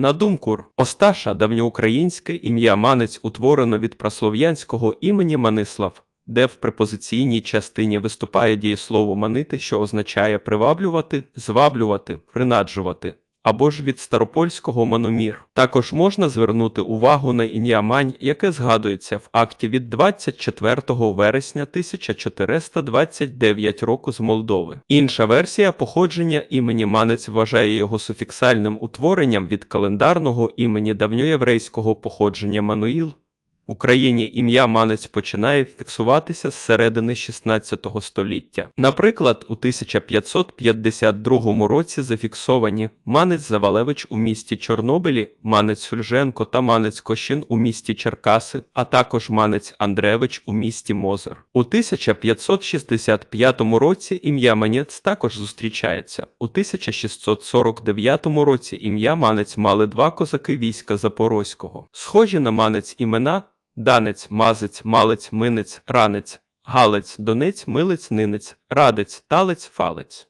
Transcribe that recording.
На думку Осташа, давньоукраїнське ім'я Манець утворено від праслов'янського імені Манислав, де в препозиційній частині виступає дієслово манити, що означає приваблювати, зваблювати, принаджувати. Або ж від старопольського маномір. Також можна звернути увагу на ім'я Мань, яке згадується в акті від 24 вересня 1429 року з Молдови. Інша версія походження імені Манець вважає його суфіксальним утворенням від календарного імені давньоєврейського походження Мануїл. Україні ім'я Манець починає фіксуватися з середини 16 століття. Наприклад, у 1552 році зафіксовані Манець Завалевич у місті Чорнобилі, Манець Сульженко та Манець Кощин у місті Черкаси, а також Манець Андревич у місті Мозер. У 1565 році ім'я Манець також зустрічається. У 1649 році ім'я Манець мали два козаки війська Запорозького. Схожі на Манець імена Данець, Мазець, Малець, Минець, Ранець, Галець, Донець, Милець, Нинець, Радець, Талець, Фалець.